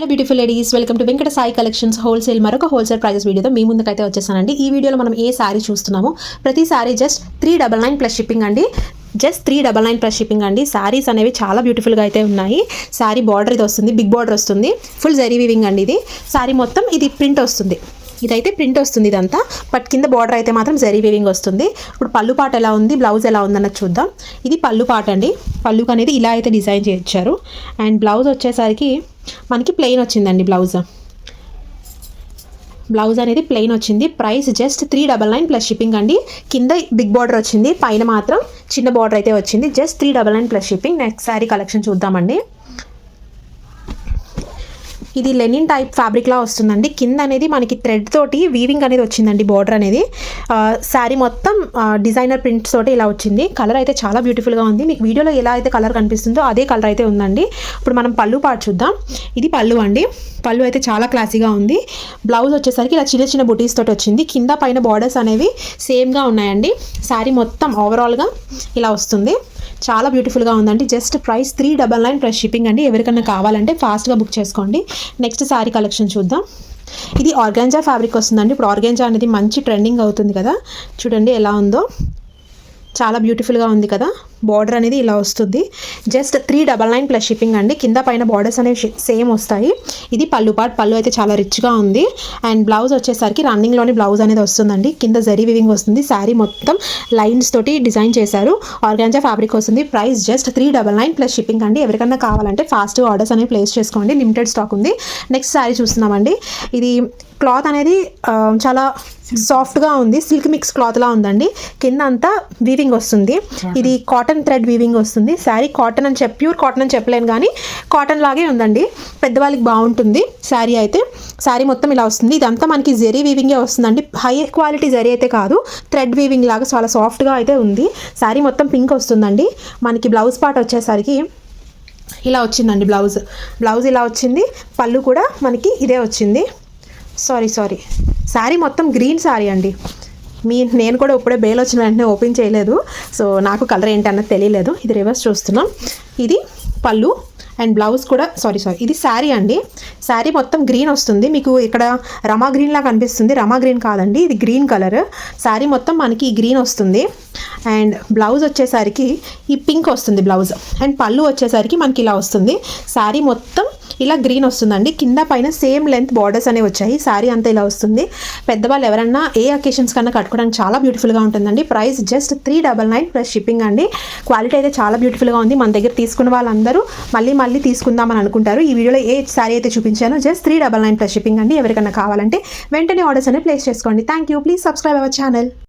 Hello beautiful ladies welcome to Venkata Sai collections wholesale మరొక wholesale prices వీడియోతో మీ ముందుకైతే వచ్చేసానండి. ఈ వీడియోలో మనం ఏ శారీ చూస్తున్నామో ప్రతి sari just three double nine plus shipping అండి. Just three double nine plus shipping అండి. శారీస్ అనేవి చాలా బ్యూటిఫుల్గా అయితే ఉన్నాయి. శారీ బార్డర్ ఇది వస్తుంది బిగ్ బార్డర్ వస్తుంది. ఫుల్ జరీ వివింగ్ అండి ఇది. శారీ మొత్తం ఇది ప్రింట్ వస్తుంది. ఇదైతే ప్రింట్ వస్తుంది ఇదంతా బట్ కింద బార్డర్ అయితే మాత్రం జరీ వేవింగ్ వస్తుంది. ఇప్పుడు పళ్ళు పాట ఎలా ఉంది బ్లౌజ్ ఎలా ఉందన్నది చూద్దాం. ఇది పళ్ళు పాట అండి. పళ్ళుకి అనేది ఇలా అయితే డిజైన్ చేయించారు. అండ్ బ్లౌజ్ వచ్చేసరికి మనకి ప్లెయిన్ వచ్చిందండి బ్లౌజ్ బ్లౌజ్ అనేది ప్లెయిన్ వచ్చింది. Price just three double nine plus shipping అండి. కింద బిగ్ బార్డర్ వచ్చింది పైన మాత్రం చిన్న బార్డర్ అయితే వచ్చింది. Just three double nine plus shipping next sari collection చూద్దామండి. ఇది లెనిన్ టైప్ ఫ్యాబ్రిక్లా వస్తుందండి. కింద అనేది మనకి థ్రెడ్ తోటి వీవింగ్ అనేది వచ్చిందండి బార్డర్ అనేది. శారీ మొత్తం డిజైనర్ ప్రింట్స్ తోటి ఇలా వచ్చింది. కలర్ అయితే చాలా బ్యూటిఫుల్గా ఉంది. మీకు వీడియోలో ఎలా అయితే కలర్ కనిపిస్తుందో అదే కలర్ అయితే ఉందండి. ఇప్పుడు మనం పళ్ళు పాటు చూద్దాం. ఇది పళ్ళు అండి. పళ్ళు అయితే చాలా క్లాసీగా ఉంది. బ్లౌజ్ వచ్చేసరికి ఇలా చిన్న చిన్న బుటీస్ తోటి వచ్చింది. కింద పైన బార్డర్స్ అనేవి సేమ్గా ఉన్నాయండి. శారీ మొత్తం ఓవరాల్గా ఇలా వస్తుంది. చాలా బ్యూటిఫుల్గా ఉందండి. Just price three double nine plus shipping అండి. ఎవరికైనా కావాలంటే ఫాస్ట్గా బుక్ చేసుకోండి. నెక్స్ట్ శారీ కలెక్షన్ చూద్దాం. ఇది ఆర్గాంజా ఫ్యాబ్రిక్ వస్తుందండి. ఇప్పుడు ఆర్గాంజా అనేది మంచి ట్రెండింగ్ అవుతుంది కదా. చూడండి ఎలా ఉందో. చాలా బ్యూటిఫుల్గా ఉంది కదా. బార్డర్ అనేది ఇలా వస్తుంది. Just three double nine plus shipping అండి. కింద పైన బార్డర్స్ అనేవి సేమ్ వస్తాయి. ఇది పళ్ళు పాట్ పళ్ళు అయితే చాలా రిచ్గా ఉంది. అండ్ బ్లౌజ్ వచ్చేసరికి రన్నింగ్లోని బ్లౌజ్ అనేది వస్తుందండి. కింద జరీ వివింగ్ వస్తుంది. శారీ మొత్తం లైన్స్ తోటి డిజైన్ చేశారు. ఆర్గాన్జా ఫ్యాబ్రిక్ వస్తుంది. Price just three double nine plus shipping అండి. ఎవరికైనా కావాలంటే ఫాస్ట్గా ఆర్డర్స్ అనేవి ప్లేస్ చేసుకోండి. లిమిటెడ్ స్టాక్ ఉంది. నెక్స్ట్ శారీ చూస్తున్నామండి. ఇది క్లాత్ అనేది చాలా సాఫ్ట్గా ఉంది. సిల్క్ మిక్స్ క్లాత్లా ఉందండి. కింద అంతా వీవింగ్ వస్తుంది ఇది కాటన్ కాటన్ థ్రెడ్ వీవింగ్ వస్తుంది. శారీ కాటన్ అని చెప్పి ప్యూర్ కాటన్ అని చెప్పలేను కానీ కాటన్ లాగే ఉందండి. పెద్దవాళ్ళకి బాగుంటుంది శారీ అయితే. శారీ మొత్తం ఇలా వస్తుంది. ఇదంతా మనకి జెరీ వీవింగే వస్తుందండి. హై క్వాలిటీ జరీ అయితే కాదు. థ్రెడ్ వీవింగ్ లాగా చాలా సాఫ్ట్గా అయితే ఉంది. శారీ మొత్తం పింక్ వస్తుందండి. మనకి బ్లౌజ్ పార్ట్ వచ్చేసరికి ఇలా వచ్చిందండి బ్లౌజ్ బ్లౌజ్ ఇలా వచ్చింది. పళ్ళు కూడా మనకి ఇదే వచ్చింది. సారీ సారీ శారీ మొత్తం గ్రీన్ శారీ అండి. మీ నేను కూడా ఇప్పుడే బేల్ వచ్చిన వెంటనే ఓపెన్ చేయలేదు. సో నాకు కలర్ ఏంటన్నది తెలియలేదు. ఇది రివర్స్ చూస్తున్నాం. ఇది పళ్ళు అండ్ బ్లౌజ్ కూడా సారీ సారీ ఇది శారీ అండి. శారీ మొత్తం గ్రీన్ వస్తుంది. మీకు ఇక్కడ రమా గ్రీన్ లాగా కనిపిస్తుంది రమా గ్రీన్ కాదండి ఇది గ్రీన్ కలర్. శారీ మొత్తం మనకి గ్రీన్ వస్తుంది. అండ్ బ్లౌజ్ వచ్చేసరికి ఈ పింక్ వస్తుంది బ్లౌజ్. అండ్ పళ్ళు వచ్చేసరికి మనకి ఇలా వస్తుంది. శారీ మొత్తం ఇలా గ్రీన్ వస్తుందండి. కింద పైన సేమ్ లెంత్ బార్డర్స్ అనేవి వచ్చాయి. శారీ అంతా ఇలా వస్తుంది. పెద్దవాళ్ళు ఎవరన్నా ఏ అకేషన్స్ కన్నా కట్టుకోవడానికి చాలా బ్యూటిఫుల్గా ఉంటుందండి. Price just three double nine plus shipping అండి. క్వాలిటీ అయితే చాలా బ్యూటిఫుల్గా ఉంది. మన దగ్గర తీసుకున్న వాళ్ళందరూ మళ్ళీ మళ్ళీ తీసుకుందామని అనుకుంటారు. ఈ వీడియోలో ఏ శారీ అయితే చూపించానో just three double nine plus shipping అండి. ఎవరికైనా కావాలంటే వెంటనే ఆర్డర్స్ అనేవి ప్లేస్ చేసుకోండి. Thank you. Please subscribe our channel.